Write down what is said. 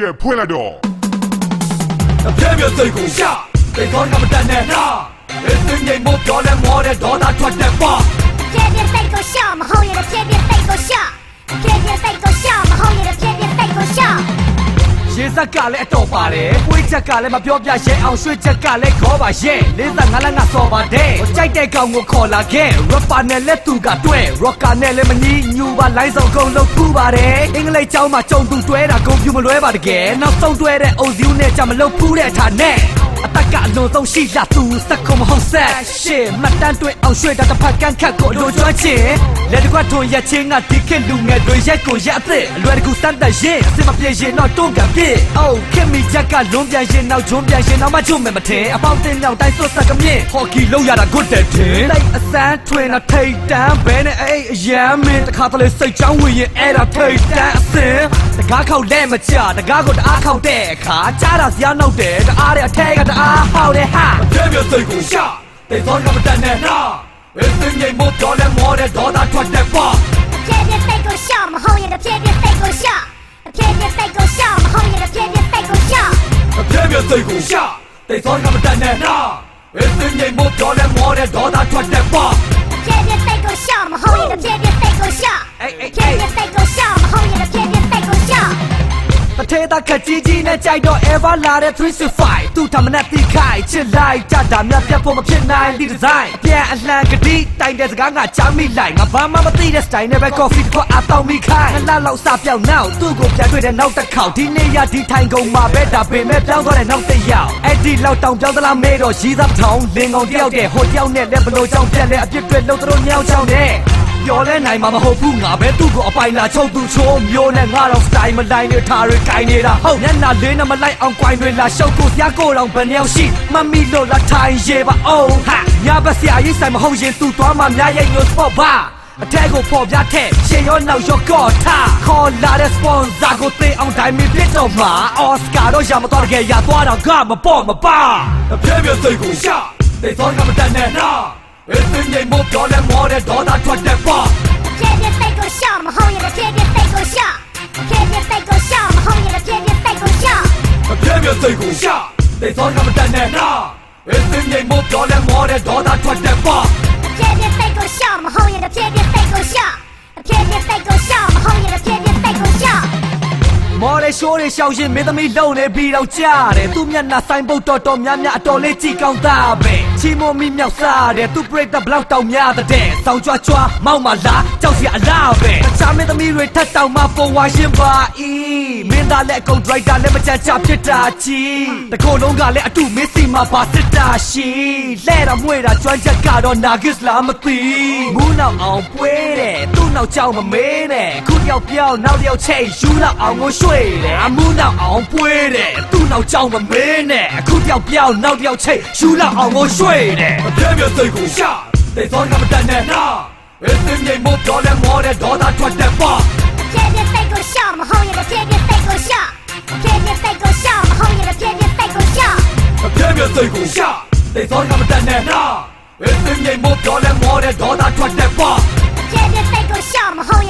ကဲဖွင့်လိုက်တော့အပြည့်ပြည့်စိတ်ကိုရှာသိကောင်းကမတန်နဲ့နာအင်းသိငိမ်မို့ပြောလဲ ရေစက်ကလည်းအတော်ပါတယ်ပွေးချက်ကလည်းမပြောပြရဲအောင်ရွှေချက်ကလည်းခေါ်ပါရဲ့45လမ်းကစော်ပါတယ်ကြိုက်တဲ့ကောင်ကိုခေါ်လာခဲ့ rapper နဲ့လက်သူကတွဲ rocker နဲ့လည်းမနီးညူပါလိုင်းဆောင်ကုန်လို့ဖူးပါတယ်အင်္ဂလိပ်ကျောင်းမှာကြုံသူတွဲတာဂုံပြူမလွဲပါတကယ်နောက်ဆုံးတွဲတဲ့အိုဇီးနဲ့ကြမလို့ဖူးတဲ့အခါနဲ့ အတက်ကလွန်ဆုံးရှိလာသူစက်ခုံမဟုတ်ဆက်ရှေ့မှတ်တမ်းတွဲအောင်ရွှေတာတစ်ဖက်ကန်းခတ်ကိုအလိုကျွမ်းချင်လက်တစ်ခွက်ထွန်ရက်ချင်းကဒီခေတ်လူငယ်တွေရက်ကိုရက်အသစ်အလွယ်တကူစမ်းတက်ရင်အစမပြေရင်တော့တွန်းကန်ပြစ်အိုးခင်မီချက်ကလွန်ပြန်ရင်နောက်ဂျွန်းပြန်ရင်နောက်မှချုံမယ်မထင်အပေါင်းတင်မြောက်တိုင်းစွတ်ဆက်ကမြင့်ဟော်ကီလုံးရတာ good တဲ့တင်လိုက်အစမ်းထွင်တာထိတ်တန်းဘဲနဲ့အဲ့အရန်မင်းတစ်ခါတလေစိတ်ချောင်းဝင်ရင်အဲ့ဒါထိတ်တန်းအစင်တကားခောက်လဲမကြတကားကိုတအားခောက်တဲ့အခါကြားတာစရာနောက်တယ်တအားတဲ့အထဲကတအားဟောက်တယ်ဟာပြည့်ပြည့်စိတ်ကိုရှာတိတ်သောကမတန်နဲ့နာဘယ်သိငိမ်မို့တော်လဲမော်တဲ့ဒေါသထွက်တဲ့ပါအပြည့်ပြည့်စိတ်ကိုရှာမဟုတ်ရင်အပြည့်ပြည့်စိတ်ကိုရှာအပြည့်ပြည့်စိတ်ကိုရှာမဟုတ်ရင်အပြည့်ပြည့်စိတ်ကိုရှာအပြည့်ပြည့်စိတ်ကိုရှာတိတ်သောကမတန်နဲ့နာဘယ်သိငိမ်မို့တော်လဲမော်တဲ့ဒေါသထွက်တဲ့ပါ ထဲသားခက်ကြီးကြီးနဲ့ကြိုက်တော့ ever လာတဲ့365သူ့ထမနဲ့တိခိုက်ချစ်လိုက်ကြတာမြတ်ပြတ်ဖို့မဖြစ်နိုင်ဒီဒီဇိုင်းအပြန်အလှန်ကတိတိုင်တဲ့စကားငါချမ်းမိလိုက်ငါဘာမှမသိတဲ့ style နဲ့ပဲ coffee တစ်ခွက်အတောင်းမိခိုင်းငါလောက်စပြောက်နောက်သူ့ကိုပြန်တွေ့တဲ့နောက်တစ်ခေါက်ဒီနေ့ရဒီထိုင်ကုန်မှာပဲဒါပေမဲ့ပြောင်းသွားတဲ့နောက်တစ်ယောက်အဲ့ဒီလောက်တောင်ပြောင်းသလားမေးတော့ရီးသားထောင်လင်းကောင်တယောက်တဲ့ဟိုတယောက်နဲ့လည်းဘလို့ကြောင့်ပြက်လဲအပြစ်တွေလုံးတို့ညောင်းချောင်းနဲ့ ပြောလဲနိုင်မှာမဟုတ်ဘူးငါပဲသူ့ကိုအပိုင်လာချုပ်သူချိုးမျိုးနဲ့ငါတော့ style မလိုက်နဲ့ထားရကိုင်းနေတာဟုတ်ညနာလေးနဲ့မလိုက်အောင်ကိုင်းတွေလာရှုပ်ကိုစရာကိုတော့ဘယ်နှယောက်ရှိမမီလို့လာထိုင်ရေပါအောင်ဟာညာဘက်ဆရာကြီးဆိုင်မဟုတ်ရင်သူ့သွားမှများရဲ့ညို့ sport ပါအထက်ကိုဖော်ပြတဲ့ရှင်ရောနောက်ရောကော့ထားခေါ်လာတဲ့ sponsor ကိုသိအောင်တိုင်းမီပြစ်တော့မှာ Oscar တော့ရမတော်ခဲ့ရသွားတော့ကမပေါ့မပါအပြည့်ပြည့်စိတ်ကိုရှာသိသောကမတန်နဲ့နာ 人民的目标来摸的多大赚的发。天天被狗笑，我们后面的天天被狗笑。天天被狗笑，我们后的天天在搞笑。他天天笑，做他们在奶酪。人民的目标来摸的多大赚的发。天天在搞笑，我后的天天在搞笑。天天被笑， မော်ရရှိုးရရှောက်ရင်မင်းသမီးလုံနေပြီးတော့ကြားတယ်သူမျက်နှာဆိုင်ပုတ်တော်တော်များများအတော်လေးကြည့်ကောင်းသားပဲချီမိုမီမြောက်စားတယ်သူပရိသတ်ဘလောက်တောင်များတဲ့စောင်းကြွားကြွားမောက်မလားကြောက်စရာအလားပဲတ ခြားမင်းသမီးတွေထက်တောင်မှပေါ်ဝါရှင်ပါဤမင်းသားလည်းအကုန်ဒရိုက်တာလည်းမကြမ်းချဖြစ်တာကြီးတကိုယ်လုံးကလည်းအတူမင်းစီမှာပါစစ်တာရှိလဲတာမွေတာကျွမ်းချက်ကတော့နာဂစ်လားမသိမူးနောက်အောင်ပွဲတယ်သူ့နောက်ကြောင်မမေးနဲ့ခုတယောက်ပြောင်းနောက်တယောက်ချိတ်ယူလောက်အောင်ကိုရွှေ့တယ်အမှုနောက်အောင်ပွဲတယ်သူ့နောက်ကြောင်မမေးနဲ့အခုတယောက်ပြောင်းနောက်တယောက်ချိတ်ယူလောက်အောင်ကိုရွှေ့တယ်အပြည့်ပြည့်စိတ်ကိုရှာတေသောကမတန်နဲ့နာ အစ်တင်ငိမ်မို့တော်လဲမောတဲ့ဒေါသထွက်တဲ့ပါဖြည့်ဖြည့်စိတ်ကိုရှော့မဟုတ်ရင်ဖြည့်ဖြည့်စိတ်ကိုရှော့ဖြည့်ဖြည့်စိတ်ကိုရှော့မဟုတ်ရင်ဖြည့်ဖြည့်စိတ်ကိုရှော့အပြည့်ပြည့်စိတ်ကိုရှော့တိတ်စောကမတတ်နဲ့နာအစ်တင်ငိမ်မို့တော်လဲမောတဲ့ဒေါသထွက်တဲ့ပါဖြည့်ဖြည့်စိတ်ကိုရှော့မဟုတ်ရင်